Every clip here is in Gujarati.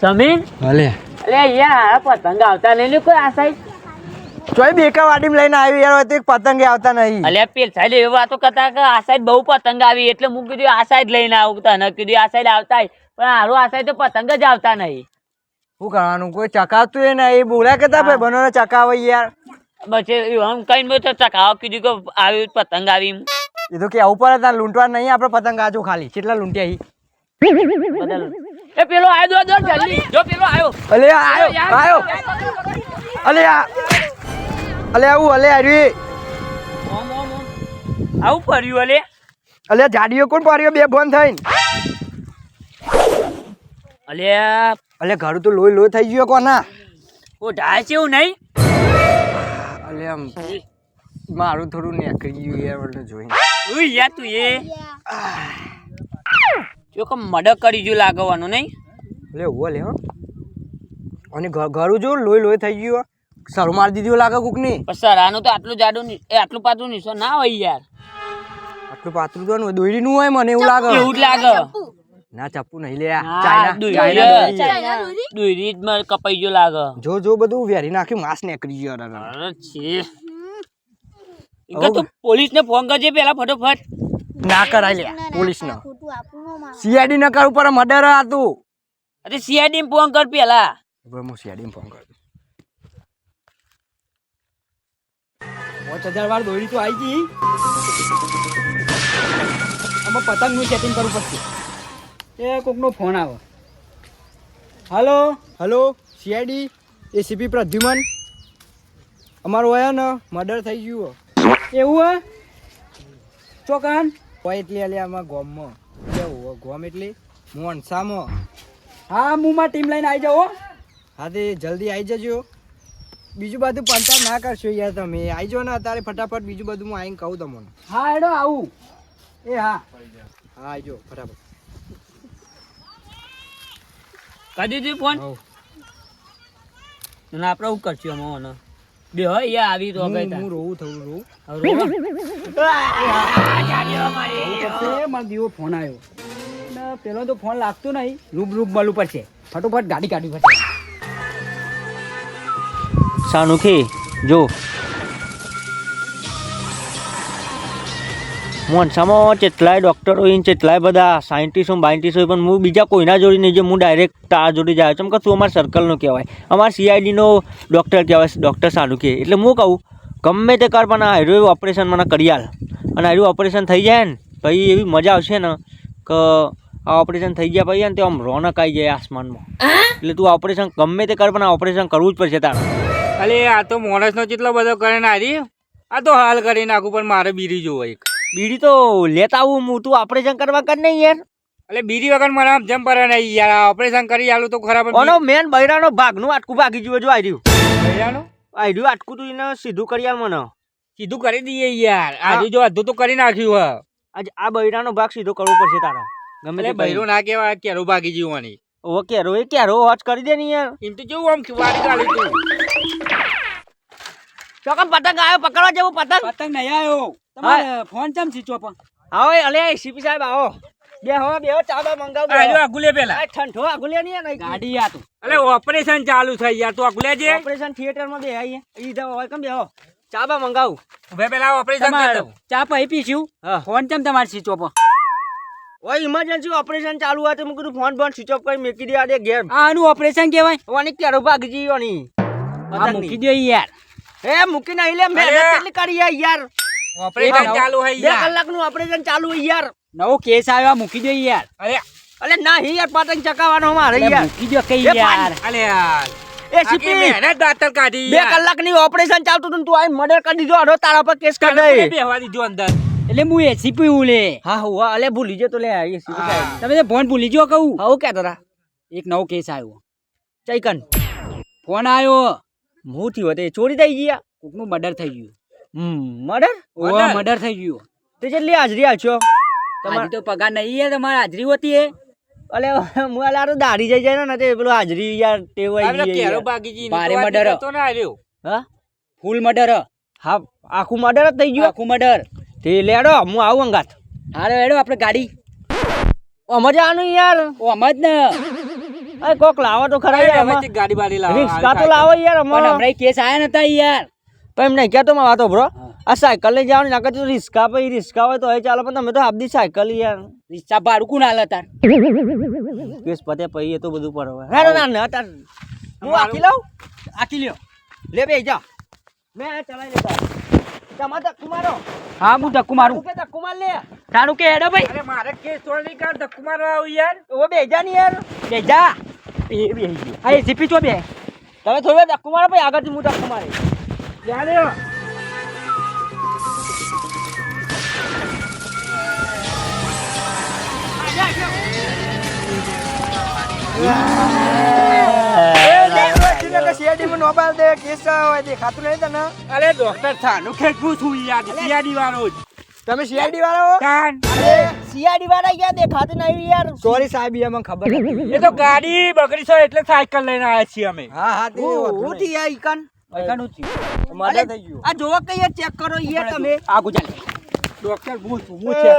સમીન ભલે. અલે યાર આ પતંગ આવતા નહીં. લે કોઈ આ સાઈડ ચોય બેકા વાડીમાં લઈને આવી યાર તો એક પતંગ આવતા નહીં. અલે પેલ સાઈડ એવી વાતો કરતા કે આ સાઈડ બહુ પતંગ આવી એટલે હું કીધું આ સાઈડ લઈને આવું. તને કીધું આ સાઈડ આવતા હોય. પણ હારું આ સાઈડ તો પતંગ જ આવતા નહીં. શું કરવાનું? કોઈ ચકાવતું એ નહીં. એ બોલ્યા કરતા ભાઈ બનો ચકાવે યાર. પછી આમ કઈ બધું તો ચકાવ કીધું કે આવી પતંગ આવી એ તો કે આવું પડે ત્યાં લૂંટવા નહીં આપણે પતંગ આજો ખાલી. કેટલા લૂંટ્યા બદલ એ પેલો આવ્યો જો જલ્દી જો પેલો આવ્યો અલે આયો આયો. અલે આ. અલે આવું અલે આરી ઓમ, ઓમ, ઓમ. આવું પડ્યું અલે. અલે જાડીઓ કોણ પડ્યો? બે ફોન થઈને. અલે. અલે ઘરું તો લોહી લોહી થઈ ગયો કોના? ઓ ઢાય છે એવું નહીં? અલે આમ મારું થોડું નીકળી ગયું યાર મને જોઈને. ઉઈ યા તું એ. જો કે મડક કરી જો લાગવાનું નહીં? લે ઓ લે હો. અને ઘરું જો લોહી લોહી થઈ ગયું સર મારી દીધી લાગે લાગે કોકની સર આનું તો આટલું જાડું ની- એ આટલું પાતળું નિશો ના હોય યાર. આટલું પાતળું તો હોય દોયડીનું હોય મને એવું લાગે. એવું જ લાગે. ના ચપ્પુ નહીં લે આ. ચાઇના દોયડી. દોયડી. માં કપાઈ જો લાગે. જો જો બધું વેરી નાખ્યું માસ નીકળી ગયો અરે છે. તો પોલીસ ને ફોન કરજે પેલા ફટોફટ. ના કરાય લે પોલીસ નો સીઆઈડી ન ઉપર મર્ડર હતું અરે સીઆઈડી ફોન કર પેલા. હવે હું સીઆઈડી ફોન કરું. પાંચ હજાર વાર દોડી તો આવી ગઈ. આમાં પતંગનું સેટિંગ કરવું પડશે. એ કોકનો ફોન આવે. Hello? Hello? CID ACP Pradyuman? અમારું હોય ને મર્ડર થઈ ગયું એવું હે? ચોકાન? હોય એટલે આમાં ગોમમાં. ગોમ એટલે સામો. હા હું માં ટીમ લઈને આવી જાઓ હા. તે જલ્દી આવી જજો. બીજું બધું પંચાયત ના કરશો યાર તમે. આવી જાઓ ને અત્યારે ફટાફટ બીજું બધું હું આવીને કહું તમને. હા એડો આવું. એ હા. હા આવી જાઓ ફટાફટ. કાઢી દીધું ફોન. અને આપણે હું કરશું આમાં બે હોય યા આવી તો ગઈ હું રોવું થવું રોવું. રોવું. મારો દીવો ફોન આવ્યો પેલો તો ફોન લાગતો નહીં. રૂબ રૂબ મળવું પડશે. ફટોફટ ગાડી કાઢવી પડશે. સાનુખી, જો. મોનસામાં કેટલાય ડૉક્ટરો હોય કેટલાય બધા સાયન્ટિસ્ટો બાયન્ટિસ્ટો પણ હું બીજા કોઈના જોડે નહીં, જે હું ડાયરેક્ટ તારા જોડે જાય ચમ કે તું અમારા સર્કલનો કહેવાય. અમારા સીઆઈડીનો ડૉક્ટર કહેવાય ડૉક્ટર સાનુખી. એટલે હું કહું, ગમે તે કર, પણ આ ઓપરેશન મને કરી હાલ અને આયુ ઓપરેશન થઈ જાય ને પછી એવી મજા આવશે ને, કે આ ઓપરેશન થઈ ગયા પછી ને તો આમ રોનક આવી જાય આસમાનમાં. એટલે તું ઓપરેશન ગમે તે કર પણ આ ઓપરેશન કરવું જ પડશે તારે. અલે આ તો માણસનો જેટલો બધો કરે ને હારી આ તો હાલ કરી નાખું પણ મારે બીડી જોવો એક. બીડી તો લેતા આવું હું તું ઓપરેશન કરવા કર નહીં યાર. એટલે બીડી વગર મને આમ જેમ પડે નહીં યાર. આ ઓપરેશન કરી આલું તો ખરાબ ઓનો મેન બૈરાનો ભાગનું આટકું ભાગી જુઓ જો આવી રહ્યું બૈરાનો? આવી રહ્યું આટકું તું એને સીધું કરી આલ મને. સીધું કરી દઈએ યાર. આજુ જો અધું તો કરી નાખ્યું હ. આજ આ બૈરાનો ભાગ સીધો કરવો પડશે તારો. ગમે તે બૈરું ના કેવાય કેરો ભાગી જીવવાની. ઓ કેરો એ કેરો હોચ કરી દે ને યાર. એમ તો કેવું આમ વાડી ગાળી તું? ચોકમ પતંગ આવ્યો પકડવા જેવું પતંગ. પતંગ નહીં આવ્યો. તમારે ફોન ચમ સ્વિચ ઓફ આવો અલે સીપી સાહેબ આવો. બે હો બે હો ચા બે મંગાવ આજો આગુલે પેલા. આ ઠંઠો આગુલે નહીં નહીં ગાડી આ તું. અલે ઓપરેશન ચાલુ થઈ યાર તું આગુલે જે? ઓપરેશન થિયેટરમાં બે આઈ ઈ તો હોય કેમ બે હો? ચા બે મંગાવું. હવે પેલા ઓપરેશન કરતો ચા પાઈ પીશું? હા. ફોન ચમ તમારે સીચો ઓફ ઓય ઇમરજન્સી ઓપરેશન ચાલુ હોય તો મેં કીધું ફોન ફોન સ્વિચ ઓફ કરી મૂકી દે આડે દે આનું ઓપરેશન કહેવાય? ઓની કેરો ભાગી જઈ ઓની. આ મૂકી દે યાર. એ મૂકી નહીં લે મેં કેટલી કરી યાર? યાર ઓપરેશન ચાલુ હે બે યાર. કલાકનું ઓપરેશન ચાલુ હોય યાર. નવો કેસ આવ્યો મૂકી દે યાર. અરે. અલે હી યાર પતંગ ચકાવવાનો મારે યાર. મૂકી દે કઈ યાર. અલે યાર. ACP. મહેનત દાતર કાઢી બે યાર. કલાકની ઓપરેશન ચાલતું હતું તું આઈ મર્ડર કરી દીધો અડો તારા પર કેસ કરી દે બેહવા દીધો અંદર? એટલે હું એસી પીવું લે. હા હુવા અલે ભૂલી તો લે એ તમે તો ફોન ભૂલી જો કહું. હા કે તારા એક નવો કેસ આવ્યો. ચૈકન. ફોન આવ્યો. હું થયું તે ચોરી થઈ ગયા કોકનું મર્ડર થઈ ગયું. હમ મર્ડર ઓવા મર્ડર થઈ ગયું. તે જેટલી હાજરી આવશો તમારે તો પગાર નહીં હે તમારે હાજરી હોતી હે. અલે હું અલા તો દાઢી જઈ જાય ને તે પેલું હાજરી યાર ટેવ આવી ગઈ કેરો યાર. ભાગી જી મારે મર્ડર તો ના આવ્યો હા? ફૂલ મર્ડર હા આખું મર્ડર જ થઈ ગયું? આખું મર્ડર તે લેડો હું આવું અંગાત. હારે હેડો આપણે ગાડી. મજા આનું યાર. ઓ જ ને. અરે કોક લાવો તો ખરા યાર અમે ગાડી બાડી લાવો રિક્ષા તો લાવો યાર અમારે હમણાં કેસ આયા નતા યાર. પણ એમ નહીં કહેતો માં વાતો બ્રો. આ સાયકલ લઈ જવાનું નાખે તો રિક્ષા પછી રિક્ષા હોય તો હવે ચાલો પણ તમે તો આપદી સાયકલ યાર. રિક્ષા ભાડું કોણ હાલે તાર? કેસ પતે પછી એ તો બધું પરવા હેડો ના ના તાર. હું આખી લઉં? આખી લ્યો. લે બે જા. મેં ચલાવી લેતા તમારે ધક્કુ મારો હા હું ધક્કુ મારું કે ધક્કુ માર લે. તારું કે હેડો ભાઈ. અરે મારે કેસ છોડ નહીં કર ધક્કુ મારવા આવું યાર. ઓ બેજા ની યાર. બેજા એ બે આ જીપી ચો બે. તમે થોડો ધક્કુ મારો ભાઈ આગળથી હું ધક્કુ મારી યારે અરે ડોક્ટર થાનું ખેંચવું છું યાર સીઆઈડી વાળો જ. તમે સીઆઈડી વાળા હો? કાન. સીઆડી વાળા ગયા દેખાતું નહીં યાર? સોરી સાહેબ એ મને ખબર નથી. એ તો ગાડી બગડી છે એટલે સાયકલ લઈને આવ્યા છીએ અમે. હા હા તે થી યાર ઈકન? ઈકન થયું મારે થઈ ગયું. આ જોવો કઈ ચેક કરો યાર તમે. આ ગુજાર. ડોક્ટર હું છું હું ચેક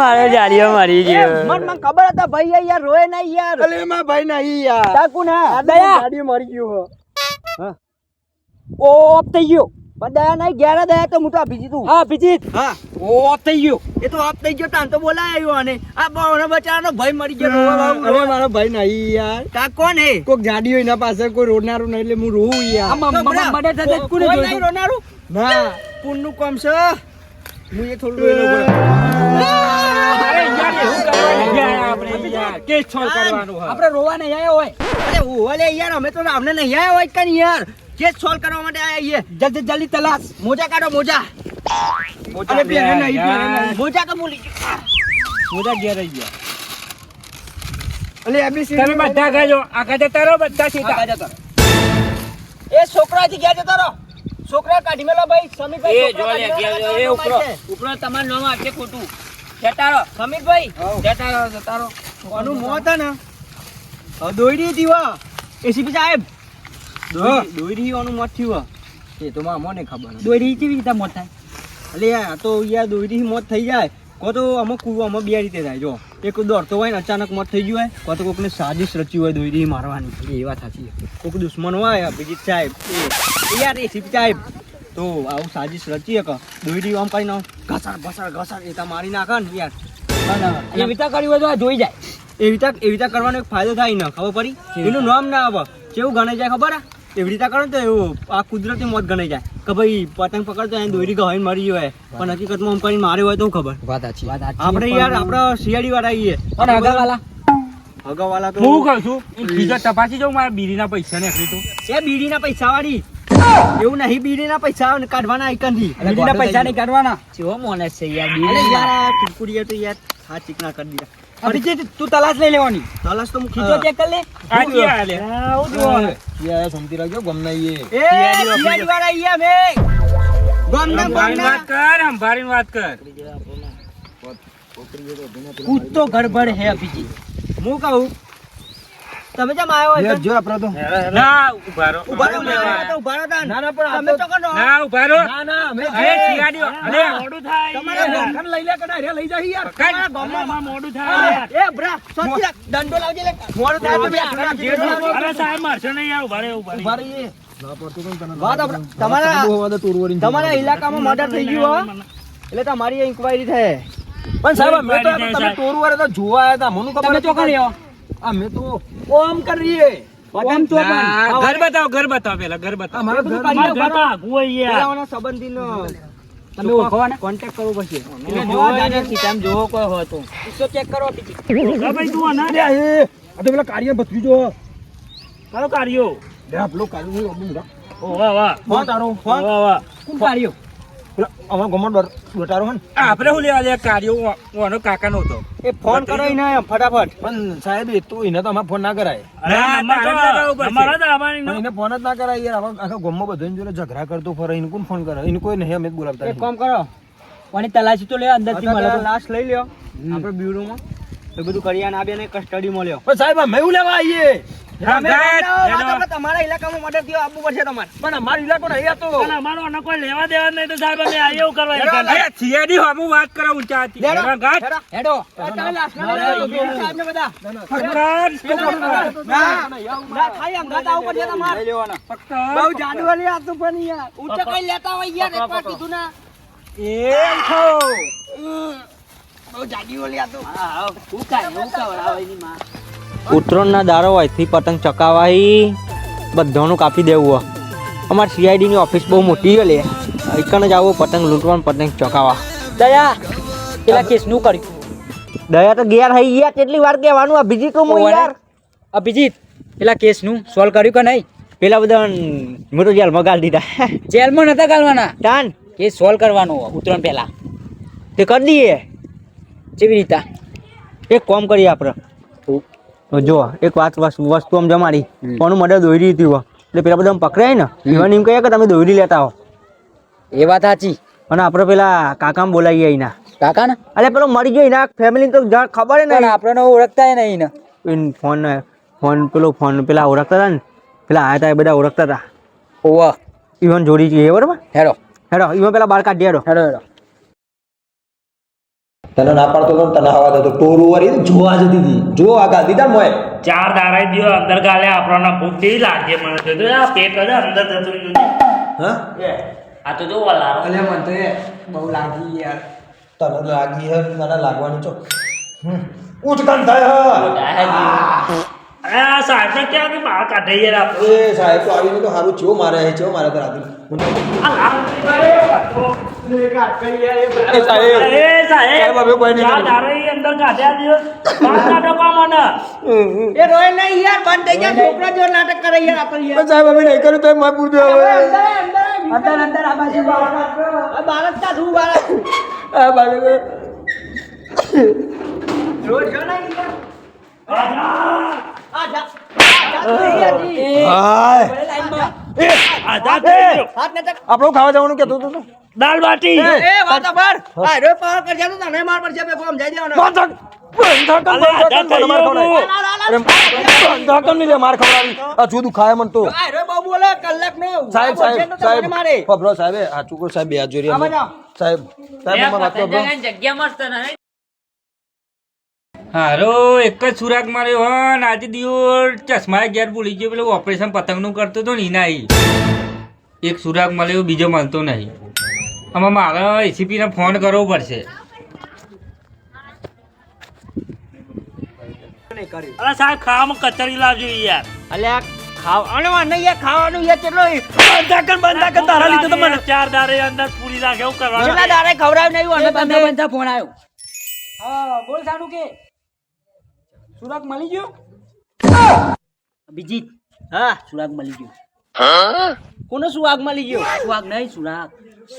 મારો જાડીઓ મારી ગયો મન મને ખબર હતા ભાઈ યાર રોય નહીં યાર. અલે એમાં ભાઈ નહીં યાર. તાકુ ના આ દયા. ગાડી મરી ગયો હો. ઓફ થઈ ગયો. પણ દયા નહીં ગ્યારા દયા તો હું તો આપી દીધું. હા અભિજીત હા ઓ થઈ ગયો. એ તો ઓફ થઈ ગયો તાન તો બોલાય આવ્યો આ બાવનો બચારાનો ભાઈ મરી ગયો અરે મારો ભાઈ નહીં યાર. કા કોણ હે? કોક એના પાસે કોઈ રોડનારું નહીં એટલે હું રોવું યાર. મડે થતે જ કોને કોઈ રોનારું. ના પુણનું કામ છે. હું એ થોડું અરે યાર એવું કરવાનું યાર આપણે યાર કેસ છોડ કરવાનું હા આપણે રોવા નહીં આયા હોય. અરે ઓલે યાર અમે તો અમને નહીં આયા હોય કન યાર? કેસ સોલ્વ કરવા માટે આયા છીએ. જલ્દી જલ્દી તલાશ. મોજા કાઢો મોજા. અરે પહેરે નહીં પહેરે નહીં મોજા તો મૂલી મોજા ઘેર રહી ગયા. અલે એબીસી તમે બધા ગાજો. આગળ જતા રહો બધા સીધા. એ છોકરાથી ગયા જતો રહો છોકરા કાઢી મેલો ભાઈ સમીરભાઈ એ જો લે એ ઉપરો. ઉપરો તમારું નામ આપજે ખોટું. જટારો સમીરભાઈ? જટારો જટારો કોનું મોત હે ને? દોયડી હતી એસીપી સાહેબ. દોઈડી ઓનું મોત થયું. એ તો માં મને ખબર દોઈડી કેવી રીતે મોત થાય? અલે આ તો યાર દોઈડી મોત થઈ જાય. કો તો અમુક કુવો અમુક બે રીતે થાય જો. એક દોડતો હોય ને અચાનક મત થઈ ગયું હોય કો તો કોઈકને સાજિશ રચી હોય દોરી મારવાની. એ વાત સાચી. કોક દુશ્મન હોય બીજી સાહેબ એ યાર એ યાર સાહેબ. તો આવું સાજિશ રચી એક દોરી આમ કરીને ઘસાડ ઘસર ઘસાડ એ તો મારી નાખે ને યાર. એ વિતા કર્યું હોય તો આ જોઈ જાય. એવી રીતે એવી રીતે કરવાનો એક ફાયદો થાય ને ખબર પડી? એનું નામ ના આવે. કેવું ગણાઈ જાય ખબર? એવી રીતે કરો તો એવું આ કુદરતી મોત ગણાઈ જાય. કે ભાઈ પતંગ પકડતો એને દોરી ગવાઈને મરી ગયો પણ હકીકતમાં આમ કરીને માર્યો હોય તો ખબર? વાત સાચી. આપણે યાર આપણા શિયાળી વાળા આવીએ પણ હગાવાલા હગાવાલા તો હું કહું છું બીજો તપાસી જાઉં મારા બીડીના પૈસા ને તો. એ બીડીના પૈસા વાળી. એવું નહીં બીડીના પૈસા કાઢવાના આઈકનથી બીડીના પૈસા નહીં. કાઢવાના. કેવો મોનસ છે યાર બીડી યાર આ તો યાર હા ચીકના કરી દીધા. અભિજીત તું તલાશ લઈ લેવાની. તલાશ તો હું ખીચો ચેક કર લે. આ ક્યાં હાલે આવું જોવાનું. યાર સમજી રાખજો ગમે નહીં એ. એ શિયાળી વાળા આવીએ અમે ગામના ગામના. વાત કર સંભાળીને વાત કર. કૂદતો ગડબડ હે અભિજીત. હું કહું તમે જેમ આવ્યો હોય જો આપણે તો ના ઉભારો ઉભારો ઊભા રહો, ઊભા રહો, ઊભા રહો તાન. ના, ના, પણ તમે તો- કનો ના ઉભારો ના ના અમે અરે ચિયાડીઓ અરે. મોડું થાય. તમારા યાર. લઈ લે કડા રે લઈ જાય યાર. કાંઈ- તમારા ગામમાં- મોડું થાય. એ બ્રા, સોચી રાખ, દંડો લાવજે લે. મોડું થાય તો બે લાવો. અરે સાહેબ મારશે નહીં યાર ઉભારે ઉભારે ઊભા રહે. ઊભા રહીએ. વાત આપણે- તમારા તમારા ઇલાકામાં મર્ડર થઈ ગયું એટલે તમારી ઇન્કવાયરી થાય પણ સાહેબ અમે તો તમે ટોર વાળા તો જોવા આવ્યા હતા. મને ખબર ચોકન હતી. અમે તો ઓમ કરીએ. પતંગ તો પણ ઘર બતાવો ઘર બતાવો પેલા ઘર બતાવો. અમારા ઘર હોય યાર પેલાઓના તમે ઓળખવાના કોન્ટેક્ટ કરવો પડશે. એટલે જોવા જાય નથી જોવો કોઈ હોય તો. તો ચેક કરો બીજી. ભાઈ તું ના. અરે એ આ તો પેલા કાર્ય ભત્રીજો. કારો કાર્યો. લે આ પેલો કાર્ય ઓ વાહ વાહ. ફોન તારો ફોન. વાહ વાહ. કોણ કાર્યો? અમારા ગામમાં ડર- હે ને. આપણે શું લેવા દે કાર્યો ઓનો કાકા નો એ ફોન કરો એને ફટાફટ. પણ સાહેબ એ તો એને તો અમારે ફોન ના કરાય. ના, મારે જ લગાવવું પડશે. પણ એને ફોન જ ના કરાય યાર. આખા ગામમાં બધાની જોડે ઝઘડા કરતો ફરે. એને કોણ ફોન કરે? એને કોઈ નહીં અમે બોલાવતા એક કામ કરો. કોની તલાશી તો લે અંદરથી મળે. લાશ લઈ લ્યો. આપણે બ્યુરોમાં. એ બધું કરી કરિયાના કસ્ટડી કસ્ટડીમાં લ્યો સાહેબ અમે એવું લેવા આવીએ? તમારા ઇલાકામાં મદદ થયો આપવું પડશે તમારે પણ અમારો ઇલાકો નહીં હતો અમારો આનો કોઈ લેવા દેવા નહીં તો સાહેબ અમે આ એવું કરવા અરે થિયેરી હમું વાત કરો ઊંચા હતી હેડો, હેડો. બધા. ના, ના, ખાલી અમદાવાદ આવવું પડશે તમારે. બહુ જાદુ વાળી આ તો પણ યાર. ઊંચે કઈ લેતા હોય યાર, એકવાર કીધું ના. હમ. બહુ જાદુ વાળી આ તો. ઉત્તરાયણના દારો અહીંથી પતંગ ચકાવાઈ બધાનું કાપી દેવું. હોય અમારી સીઆઈડીની ઓફિસ બહુ મોટી છે લે. એકણ જ આવો પતંગ લૂંટવાનું પતંગ ચકાવા. દયા પેલા કેસનું કર્યું? દયા તો ગેર થઈ ગયા કેટલી વાર કહેવાનું? આ બીજી તો હું યાર. અભિજીત પેલા કેસનું સોલ્વ કર્યું કે નહીં? પેલા બધા મેં તો જેલમાં ગાળ દીધા. જેલમાં નતા ગાળવાના? ટાન કેસ સોલ્વ કરવાનો ઉતરણ પહેલા તે કરી દઈએ. કેવી રીતે એક કોમ કરીએ આપણે. જો એક વાત વસ્તુ આમ જમાડી. પણ મદદ દોરી હતી એટલે પેલા બધા પકડાય ને એવા એમ કહીએ કે તમે દોરી લેતા હો. એ વાત સાચી. અને આપણે પેલા કાકામ બોલાવીએ અહીંના કાકા ને? અરે પેલો મરી ગયો એના ફેમિલી તો ખબર ને આપણને ઓળખતા નહીં ને ફોન ફોન પેલો ફોન પેલા ઓળખતા હતા ને? પેલા આયા હતા એ બધા ઓળખતા હતા. ઓવા. ઇવન જોડી છે બરાબર? હેડો. હેડો ઈવન પેલા બાર કાઢી હેડો. હેડો હેડો. તને ના પાડતો હતો તને હવા દેતો ટોરું એ જોવા જતી હતી. જો આ દીધા ને મોય ચાર દારા દિયો અંદર ગાલે આપણને ભૂખ લાગે મને તો. આ પેટ જ અંદર જતું રહ્યું હા? આ તો જો વલારો. અલે મને તો એ બહુ લાગી યાર. તને લાગી હે મને લાગવાની છો. હમ. ઊંચ હે. આ સાહેબ ને ક્યાં કે બહાર કાઢે યાર એ સાહેબ તો આવીને તો સારું ચેવો મારે છે ચેવો મારે તો રાતે આ લાલ- એ સાહેબ. અરે સાહેબ. હવે કોઈ નહીં ચાર દારા ઈ અંદર કાઢ્યા દિવસ બહાર કાઢો કા મને? એ રોય નહીં યાર બંધ થઈ ગયા છોકરા જેવો નાટક કરે આપણે સાહેબ નહીં કર્યું તો મેં પૂછ્યું હવે હવે અંદર અંદર અંદર. અંદર આ બાજુ. આ ભારત કા શું ભારત રોજ આપણું ખાવા જવાનું કેતો તું દાલ બાટી. એ વાત પર આ રે પાર કરજે તો તને માર પડશે બે કોમ જઈ દેવાનો. બંધક બંધક અલે આઝાદ થઈ ગયો હું. બંધક નહીં લે માર ખવડાવી. આ જુદું ખાય મન તો. આ રે બહુ બોલે કલાક નો સાહેબ સાહેબ. સાહેબ હારો એક જ સુરાગ માર્યો હો આજે દિવસ ચશ્મા ઘેર ભૂલી ગયો પેલું ઓપરેશન પતંગનું કરતો હતો ને એના એક સુરાગ મળ્યો બીજો મળતો નહીં. આમાં મારે એસીપીને ફોન કરવો પડશે. અરે સાહેબ ખાવામાં કચરી લાવજો યાર. અલ્યા યાર ખાવાનું યાર તારા લીધે તો મને ચાર દારે અંદર પૂરી એવું નહીં. અને બંધા બંધા ફોન આવ્યો. હા બોલ સાનું કે. સુરાગ મળી ગયો અભિજીત હા સુરાગ મળી ગયો કોનો સુરાગ મળી ગયો સુરાગ નહીં સુરાગ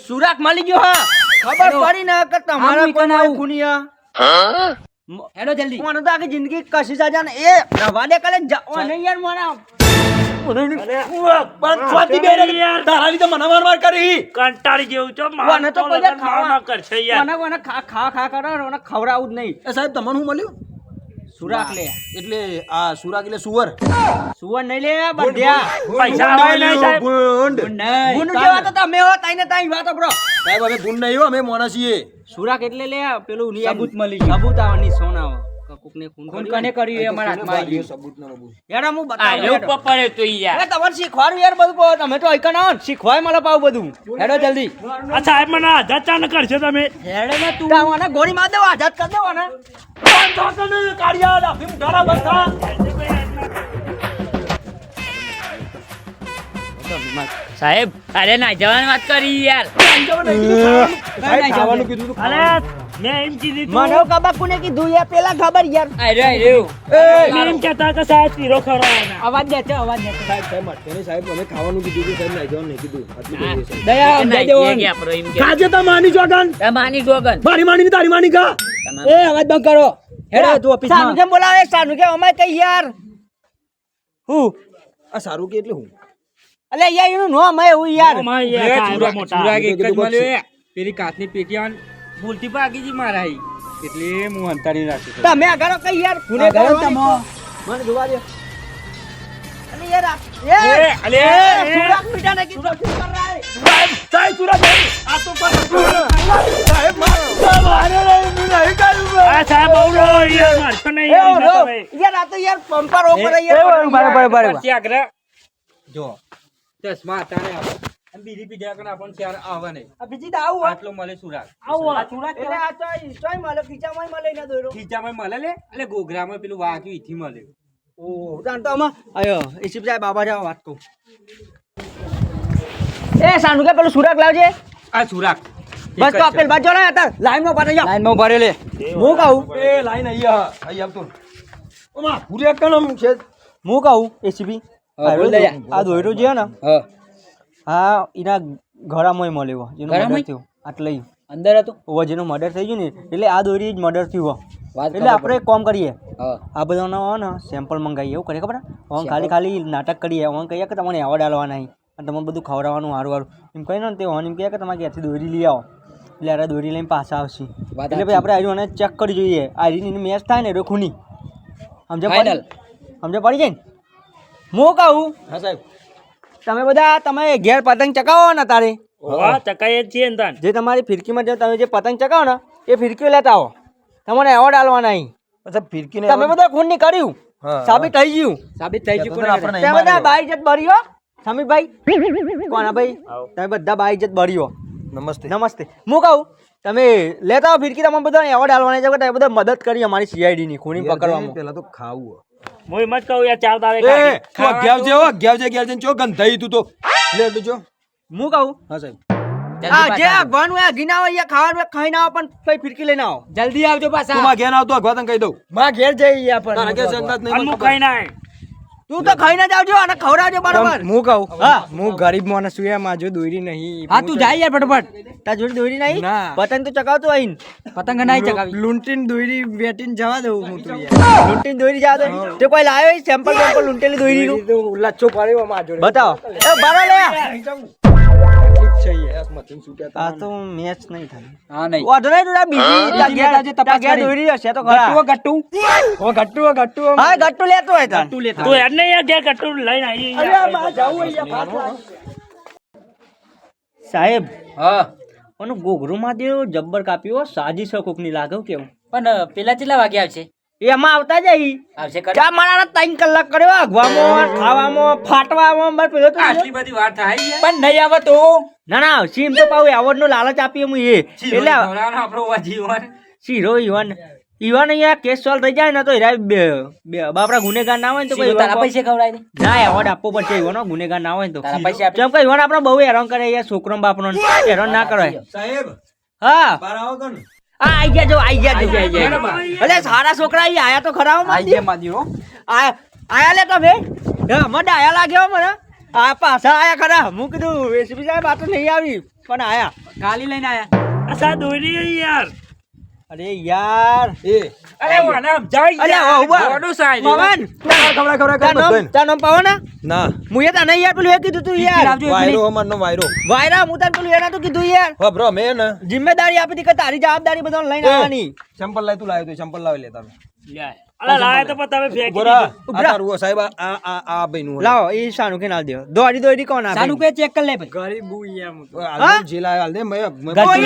સુરાગ મળી ગયો હા ખબર પડી ના કે તમારા કોઈ આવું. ખૂનિયા. હેડો જલ્દી. મને તો આખી જિંદગી કશી સજા ને એ રવા દે કાલે જવા નહીં યાર મને કંટાળી જેવું છો મને તો ખાવા કરશે યાર. મને મને ખા ખા ખા કરો ને ખવડાવું જ નહીં. એ સાહેબ તમને હું મળ્યું? સુરાગ લે. એટલે આ સુરાક એટલે સુવર. સુવર નહીં લે બંધ્યા. પૈસા આવે નહીં સાહેબ. ગુંડ. ગુંડ જેવા તો તમે હો તાઈને તાઈ વાતો બ્રો સાહેબ અમે ગુંડ નહીં હો અમે મોણસીએ સુરાક એટલે લે પેલું સબૂત મળી ગયું. સબૂત આવવાની સોના કોકને ખૂન ખૂન કને કર્યું એ અમારા હાથમાં આવી ગયું સબૂત ના બબૂત. યાર હું આ બતાવું પડે તો યાર. અરે તમારે શીખવાડું યાર બધું તમે તો શીખવાય મને પાવ બધું. હેડો જલ્દી. આ સાહેબ મને આઝાદ ચાન કરશો તમે. હેડે ને તું. ગોળી માર દેવા આઝાદ કર દેવા ને સાહેબ અરે ના જવાની વાત કરી યાર. સાહેબ કીધું અરે મેં એમ કીધું તું. મને કબા કોને કીધું? યાર પેલા ખબર યાર. અરે અરે મેં એમ કહેતા કે સાહેબ પીરો ખવડાવવાના. અવાજ દે છે અવાજ દે સાહેબ સાહેબ અટકેની સાહેબ મને ખાવાનું કીધું કે સાહેબ નાઈ જવાનું કીધું. આટલું બોલીએ દયા સમજાઈ દેવો કાજે તો માની જોગન માની જોગન મારી માની ની તારી માની કા? એ અવાજ બંધ કરો. હેડા તું ઓફિસ સાનું કેમ બોલાવે સાનું કે અમારે કઈ યાર. હું? આ સારું કે એટલે હું? અલે યાર એનું નો અમે હું યાર. ઓમાં યાર એ મોટા. પેલી કાચની પેટી આન ભૂલથી ભાગી જી મારા ઈ. એટલે હું અંતારી રાખું તમે આગળ કઈ યાર ફૂલે કરવાની. તમો. મને જોવા દે. અને યાર એ, અલે. સુરત મીઠા ને કીધું, શું કર રહા હે? સાહેબ સુરત આ તો પર આ સાહેબ બહુ લો યાર મારશો નહીં યાર, આ તો યાર પંપર ઓપર યાર બરાબર પછી આગળ. જો ચશ્મા તારે આવો. બીજી પીધા કને આપણને ચાર આવે નહીં. આ બીજી દાવ હોય. આટલો મળે સુરાગ. આવો. સુરાગ એટલે આ તો ચોય મળે. ખીચામાં મળે ને દોરો. ખીચામાં મળે લે. એટલે ગોગરામાં પેલું વાક્યું ઈથી મળે. ઓહો જાણતો આમાં આયો ઈશિપ જાય બાબા જાવ વાત કહું. એ સાનુ કે પેલું સુરાગ લાવજે. આ સુરાગ. બસ તો આપેલ બાજુ ના હતા. લાઈનમાં ભરે લાઈનમાં ભરે લે હું કહું? એ લાઈન અહીંયા. અહીંયા આવતો ઓમાં. પૂરે કણમ છે? હું કહું યાર. આ દોયરો જે ને હા. હા એના ઘરામાં મળ્યો જેનું? મર્ડર થયું. આટલે અંદર હતું? ઓવા જેનું મર્ડર થઈ ગયું ને એટલે આ દોરી જ મર્ડર થયું હો. એટલે આપણે એક કામ કરીએ. આ બધાનો હો ને સેમ્પલ મંગાવીએ એવું કરીએ ખબર? ઓન ખાલી ખાલી નાટક કરીએ ઓન કહીએ કે તમને એવોર્ડ આલવાના નહીં અને તમને બધું ખવડાવવાનું સારું સારું એમ કહીને ને તે હોન એમ કહે કે તમારે ક્યાંથી દોરી લઈ આવો. એટલે આ દોરી લઈને પાછા આવશે. એટલે ભાઈ આપણે આર્યું અને ચેક કરી જોઈએ. આર્યની મેચ થાય ને એટલે ખૂની સમજે. સમજે પડી જાય ને? હું કહું હા સાહેબ. તમે બધા તમે ઘેર પતંગ ચકાવો ને તારે. હોવા ચકાઈએ જ છીએ ને તાન. જે તમારી ફિરકીમાં જે તમે જે પતંગ ચકાવો ને એ ફિરકીઓ લેતા આવો. તમને એવોર્ડ આલવાના નહીં અચ્છા ફિરકીને તમે બધા ખૂનની કર્યું. સાબિત થઈ ગયું. સાબિત થઈ ગયું આપણે તમે બધા. બાઈ જત બરી હો. સમીરભાઈ કોના ભાઈ? તમે બધા બાઈ જત બરી નમસ્તે. નમસ્તે. હું કહું તમે લેતા આવો ફિરકી તમે બધા એવોર્ડ આલવાના છે. તમે બધા મદદ કરી અમારી સીઆઈડી ની ખૂની પકડવામાં. પહેલા તો ખાવું હું એમ જ કહું યાર ચાર દાવે એ. તું અગિયાર હો અગિયાર જે અગિયાર ચો ગંધાઈ તું તો. લે એટલું જો. હું કહું? હા સાહેબ. આ જે આ ગવાનું આ ઘીના હોય અહીંયા ખાવાનું હોય, ખાઈને આવો પણ કઈ ફિરકી લઈને આવો. જલ્દી આવજો તું પાછા માં ઘેર આવતો અગવા તને કહી દઉં. માં ઘેર જઈએ તારા ઘેર સંગાત નહીં હું ખાઈને આય. તું તો ખાઈને જ આવજો અને ખવડાવજો બરાબર. હું કહું? હા. હું ગરીબ માણસ છું એમાં જો દોરી નહીં. હા તું જાય યાર ફટાફટ. તાર જોડે દોરી નહીં? પતંગ તો ચકાવતો આઈન પતંગ નહીં ચગાવી. લૂંટીન દોરી વેટીને જવા દઉં હું તું યાર. લૂંટીને દોરી જવા દઉં. તે કોઈ લાવ્યો સેમ્પલ સેમ્પલ લૂંટેલી દોરી નું લચ્છો પડ્યો મારા જોડે. બતાવો. એ બરા લે. છે આ તો મેચ નહીં થાય. હા નહીં. વાંધો નહીં તું બીજી જે તપાસ કરી. દોરી હશે તો ખરા ગટ્ટુ ગટ્ટુ ઓ ઘટ્ટુ હો, હા ગટ્ટુ લેતો હોય તાર. ગટ્ટુ લેતા તું યાર નહીં યાર ઘેર કટોરું લઈને આવી સાહેબ હા. ઓનું ઘોઘરું માં દેવો જબ્બર કાપ્યો સાજી કોકની લાગે હું કેવું. પણ પેલા કેટલા વાગે આવશે? એમાં આવતા જઈ. ચા મારા ત્રણ કલાક કર્યો? અગવામાં ખાવામાં ફાટવામાં મારે પેલો તો આટલી બધી વાત થાય પણ નહીં આવે તો? ના ના સીમ તો પાવ એવોર્ડ નો લાલચ આપીએ હું એ. એટલે આપણો જીવન શીરો યુવાન યુવાન અહીંયા કેસ સોલ્વ થઈ જાય ને તો હીરા બાપરા ગુનેગાર ના હોય ને તો કોઈ તારા પૈસે ખવડાય ના એવોર્ડ આપવો પડશે યુવાનો ગુનેગાર ના હોય ને તો. પૈસા જેમ કે યુવાન આપણે બહુ હેરાન કરે અહીંયા છોકરો ને બાપનો હેરાન ના કરાય. સાહેબ હા. આ આઈ ગયા જો આઈ ગયા જો આઈ ગયા અલે સારા છોકરા અહીં આયા તો ખરા હો આઈ ગયા માદી હો. આયા આયા લે તમે? હા મને આયા લાગ્યો મને. આ પાછા આયા ખરા. હું કીધું એસીપી સાહેબ આ તો નહીં આવી પણ આયા. ગાલી લઈને આયા. અસા દોરી યાર. અરે યાર. એ. અરે વાનામ જાય અરે ઓ ઊભા ગોડું સાઈ મગન ખવડાય ખવડાય તાર કર. તાર નામ પાવો ના. હું એ નહીં યાર પેલું એ કીધું તું યાર. વાયરો અમાર અમારનો વાયરો. વાયરા હું તને પેલું એના તો કીધું યાર. હો બ્રો મે ને જિમ્મેદારી આપી હતી કે તારી જવાબદારી બધા લઈને આવવાની. ચંપલ લાય તું લાવ્યો તો ચંપલ લાવી તો પણ તમે હો,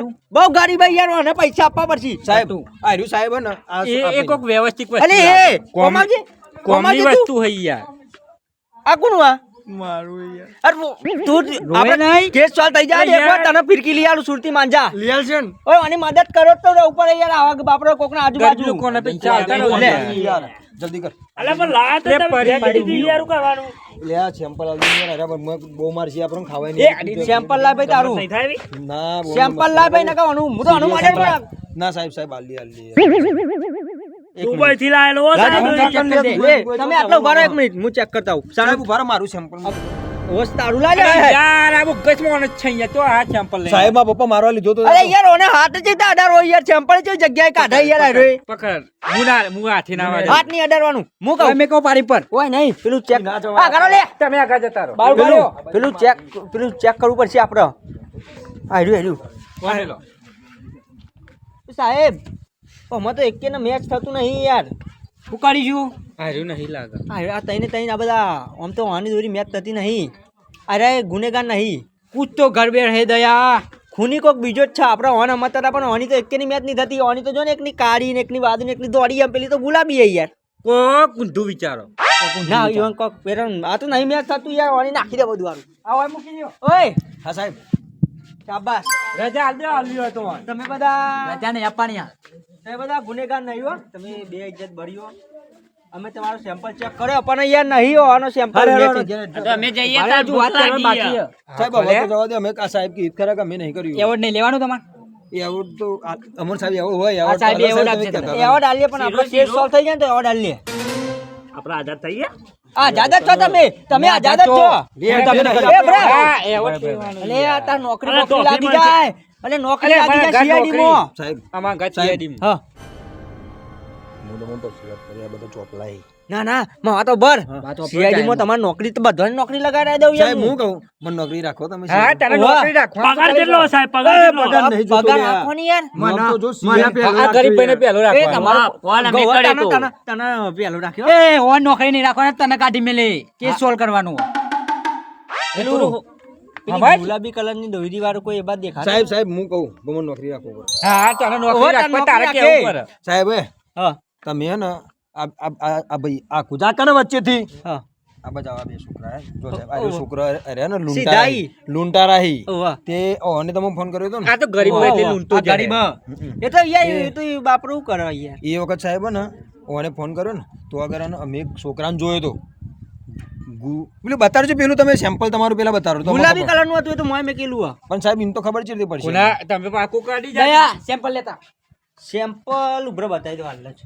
હો. હું હું પૈસા આપવા પડશે. સાહેબ આ સાહેબ હે ને વ્યવસ્થિત વસ્તુ અલે લાવજો. એ કોમાજી કોમની વસ્તુ હઈ યાર. આ કોનું આ? મારું યાર. તું આપણે કેસ સોલ્વ થઈ જાય એકવાર તને ફિરકી લઈ આલું સુરતી માંજા. લિયાલ છે ને. ઓય આની મદદ કરો તો ઉપર યાર આવા બાપરો કોકના આજુબાજુ. લોકોને પૈસા આવતા લે. જલ્દી કર. અલા પણ લાય તો તમે ફેંકી દીધી યાર કરવાનું. લે આ ચંપલ હાલ યાર. અરે મેં બહુ માર છે આપણને ખાવાય નહીં. સેમ્પલ લાય ભાઈ તારું. નહીં થાય ના સેમ્પલ લાય ભાઈ નકા અનુ હું તો અનુ માટે ના સાહેબ સાહેબ હાલ દે દુબઈ થી લાયેલો હો તમે આટલો ઊભા રહો એક મિનિટ હું ચેક કરતા હું સાહેબ ઊભા મારું સેમ્પલ હોશ તારું લાગે યાર આ બુગસ મોણ છે અહીંયા. તો આ ચંપલ લઈને. સાહેબ પપ્પા મારવા લીધો તો અરે યાર ઓને હાથ જ અડાર હોય યાર સેમ્પલ છે જગ્યાએ કાઢા યાર આ રહ્યો પકડ. મુના મુ હાથે ના વાળે. હાથ નહીં અડાડવાનું. હું કહું? મેં કો પાડી પર. ઓય નહીં પેલું ચેક હા કરો લે. તમે આગળ જતા રહો. બાર પેલું પેલું ચેક પેલું ચેક કરવું પડશે આપણે. આર્યું વાહેલો સાહેબ અમે તો એકે ને મેચ થતું નહીં યાર. શું કરીશું હાર્યું નહીં લાગે. આ તઈને તઈને આ બધા આમ તો વાની દોરી મેચ થતી નહીં. અરે ગુનેગાર નહીં. કૂચ તો ઘર બેર હે દયા. ખૂની કોક બીજો જ છે આપણે ઓન અમત હતા પણ ઓની તો એકેની મેચ નહીં થતી. ઓની તો જો ને એકની કાળી ને એકની વાદળી ને એકની દોડી એમ પેલી તો ગુલાબી હે યાર. કોક ઊંધું વિચારો. ના ઈવન કોક પેરન આ તો નહીં મેચ થતું યાર ઓની નાખી દે બધું હારું. આવો એ મૂકી દો ઓય! હા સાહેબ. શાબાશ. રજા આલ દે આલ્યો તો. તમે બધા રજા ને આપવાની તમે બધા ગુનેગાર નહીં હો. તમે બે ઇજ્જત ભર્યો અમે તમારો સેમ્પલ ચેક કર્યો પણ યાર નહીં હો આનો સેમ્પલ અમે જઈએ તાર વાત બાકી છે. સાહેબ હવે તો જવા દે અમે કા સાહેબ કી ખરા કે અમે નહીં કર્યું. એવોર્ડ નહીં લેવાનું તમારે? એવોર્ડ તો અમર સાહેબ એવોર્ડ હોય સાહેબ એવોર્ડ આપશે તમે. એવોર્ડ આલીએ પણ આપણો કેસ સોલ્વ થઈ જાય તો એવોર્ડ આલીએ. આપણે આઝાદ થઈ ગયા? આઝાદ છો તમે. તમે આઝાદ છો. નોકરી નોકરી લાગી જાય. અલે નોકરી લાગી જાય ઘરમાં. સાહેબ આમાં ગત સીઆઈડી માં. હા. મોટો મોટો કરી આ બધા ચોપલાઈ ના ના માં તો બર સીઆઈડી માં તમારી નોકરી તો બધાને નોકરી લગાડી દઉં સાહેબ હું કહું મને નોકરી રાખો તમે હા તને નોકરી રાખો પગાર કેટલો સાહેબ? પગાર કેટલો? પગાર નહીં જોતો પગાર લ્યા. આપવાની યાર. મને તો જો મને આ ગરીબ ભાઈને પહેલો એ તમારો ફોન અમે ગૌર તો. તને તને પેલું રાખ્યો. એ ઓન નોકરી નહીં રાખો તને કાઢી મેલે. કેસ સોલ્વ કરવાનું. પેલું પેલી ભાઈ. ગુલાબી કલરની દોરી વાળું કોઈ એ બાદ દેખાય સાહેબ સાહેબ હું કહું તો નોકરી રાખો હા તને નોકરી રાખવા તારે રાખે. કેવું પડે સાહેબ હે હા. તમે હે ને આ આ આ- આ ભાઈ આ કુદા કને વચ્ચેથી હા. આ બધા આ બે છોકરા જો સાહેબ આ છોકરો અરે ને સીધા લુંટા ઈ. લુંટા તે ઓને તમે ફોન કર્યો તો ને? આ તો ગરીબ એટલે લૂંટો ગરીબ એ તો યાર એ તો બાપરું કરે યાર. એ વખત સાહેબ હે ને ઓને ફોન કર્યો ને તો અગર અમે એક છોકરાને જોયો તો. ગુ- પેલું બતાડજો પેલું તમે સેમ્પલ તમારું પેલા બતાડો. તો ગુલાબી. કલરનું હતું એ તો મોય મેં કેલું આ. પણ સાહેબ ઇન તો ખબર છે પડશે. કોના તમે પાકો કાઢી જાય સેમ્પલ લેતા. સેમ્પલ ઉભરો બતાવી દો હાલ જ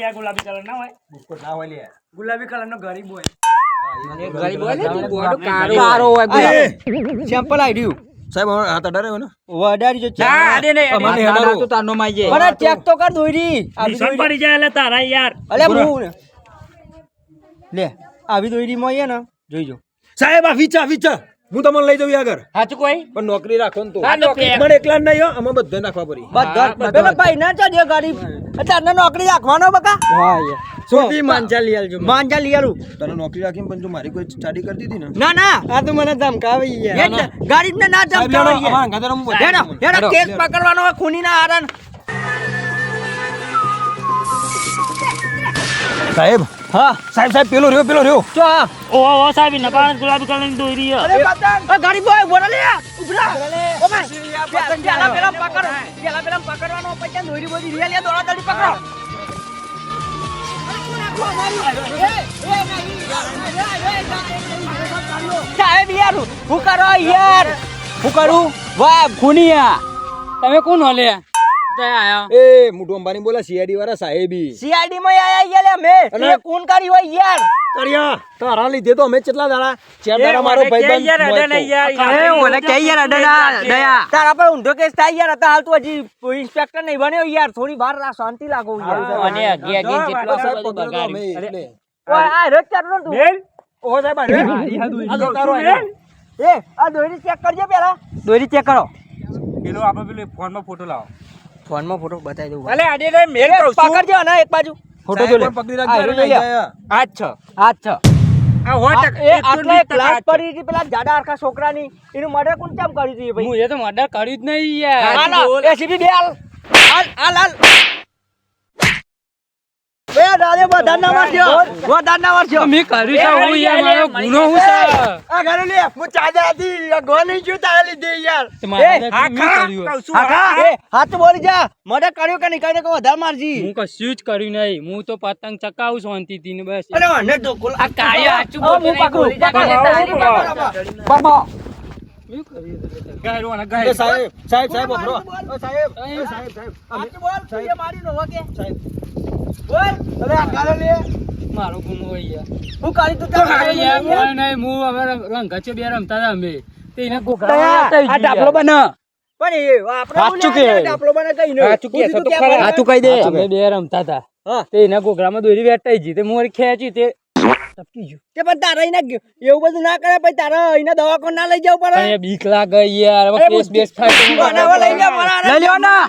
યાર ગુલાબી કલર ના હોય ગુલાબી કલર નો ગરીબ હોય. ગરીબ હોય ને કારો હોય. સેમ્પલ રહ્યું. સાહેબ હવે હાથ અડાડ્યો ને? વડારી જો ચા આડે ને મને અમારે દાદા તો તાનો માં જાય પણ ચેક તો કર દોરી આવી દોરી પડી જાય એટલે તારા યાર. અલે હું લે આવી દોરી માં ને જોઈજો સાહેબ આ વિચા વિચા હું તમને લઈ જાઉં આગળ. સાચું કોઈ? પણ નોકરી રાખો ને તો. મને એકલા નહીં હો અમે બધા નાખવા પડી. બધા ભાઈ ના ચાલ્યો ગરીબ તને નોકરી રાખવાનો બકા? હા યાર. સોથી માંજા લઈ આલજો માંજા લઈ આલું. તને નોકરી રાખીને પણ જો મારી કોઈ સ્ટડી કરતી હતી ને? ના ના. આ તો મને ધમકાવી યાર ગરીબ ને. ના સાહેબ જમતા લેડો, અમારા અંગાતે રમવું બધું. હેડો હેડો કેસ પકડવાનો હોય ખૂની ના આરણ સાહેબ હા. સાહેબ સાહેબ પેલો રહ્યો પેલો રહ્યો. ચો ઓ ઓ સાહેબ ગુલાબી કલરની દોરી હે. એ ગરીબ બોય બોલા લે. ઉભરા. ઓ ભાઈ પેલા પેલા પકડ. પેલા પેલા પકડવાનો પછી દોરી બોરી રિયા લે દોડા દોડી પકડો. સાહેબ યાર હું કરો યાર? હું કરું? વાહ ખૂનિયા તમે કોણ હલે આયા. એ મોટું અંબાની બોલા સીઆઈડી વાળા સાહેબી. સીઆઈડી માં આયા યાર લે મે તે કોણ કરી હોય યાર. કર્યા તારા લીધે તો અમે કેટલા દાડા? ચાર મારો ભાઈબંધ યાર અડે નહીં યાર એ ઓલે કે યાર અડના દયા તારા પર ઊંધો કેસ થાય યાર હતા હાલ તું હજી ઇન્સ્પેક્ટર નહીં બન્યો યાર. થોડી વાર શાંતિ લાગો યાર. અને બધું. ઓય આ તું? સાહેબ આ તારો એ આ દોરી ચેક કરજો પેલા. દોરી ચેક કરો. પેલો આપણે પેલો ફોનમાં ફોટો લાવો. ફોનમાં ફોટો બતાવી દઉં. અલે આડે રે મેલ કહું છું. પકડજો ને એક બાજુ. ફોટો જો લે. પકડી રાખજો, લઈ જાય. આ. છ આ છ. આ સો એ આટલા ક્લાસ પડી હતી પેલા જાડા આખા છોકરાની. એનું મર્ડર કોણ કેમ કર્યું હતું એ ભાઈ? હું એ તો મર્ડર કર્યું જ નહીં યાર. આ, એસીપી બે હાલ હાલ હાલ હાલ. બે દાદે બધા ના મારજો બધા મારજો મેં કર્યું છે હું યાર મારો ગુનો હું છે? આ ઘરે લે હું ચાદર હતી ગો નહીં જોતા તારા લીધે યાર? તે એ, આખા એ હાથ બોલી જા. મર્ડર કર્યું કે નહીં કરીને કહો વધારે મારજી. હું કશું જ કર્યું નહીં. હું તો પતંગ ચકાવું શાંતિથી ને બસ. અરે વાંધો તો કોલ આ બોલતો હું પકડું. નહીં, બોલી જા, બાબા. સાહેબ સાહેબ સાહેબ. સાહેબ સાહેબ સાહેબ બોલ, તું. સાહેબ. બોલ. અરે આ ગાળો લે. મારો ગુનો હોય યાર હું કરી તું તારે યાર યાર. કોઈ નહીં હું હવે રંગચે બે રમતા હતા અમે તે એને દયા, આ ડાબલો બના પણ એ આપણે હાચું હું કે? લે, ડાબલો બને કઈ નહીં. હાચું કે, તો ખરા. કરે? હાચું દે અમે બે રમતા હતા હા. તે એના ઘોઘરામાં દોરી વેટાઈ જી તે મોર ખેંચી તે તે પણ તારે અહીં એવું બધું ના કરે પછી તારે અહીંના દવાખાને ના લઈ જવું પડે બીક લાગે યાર હવે કેસ બેસ થાય લઈ લે મારા લઈ લ્યો ના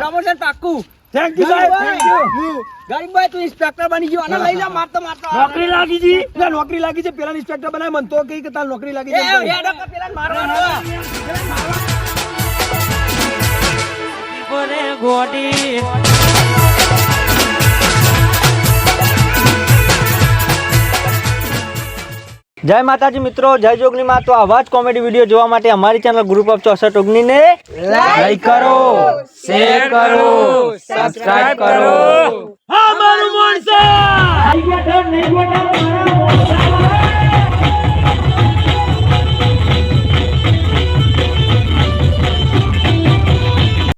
પ્રમોશન પાક્કું થેન્ક યુ સાહેબ થેન્ક યુ ગરીબભાઈ તું ઇન્સ્પેક્ટર બની ગયો. અને લઈ લે મારતો મારતો. નોકરી લાગી જી. પેલા નોકરી લાગી છે. પેલા ઇન્સ્પેક્ટર બનાય મન તો કઈ કે તાર નોકરી લાગી એ છે હેડો કે પેલા મારવાનો જય માતાજી મિત્રો જય જોગની માં. તો આવા જ કોમેડી વીડિયો જોવા માટે અમારી ચેનલ ગ્રુપ ઓફ ચોસઠ ઓગણી ને લાઈક કરો શેર કરો સબસ્ક્રાઇબ કરો.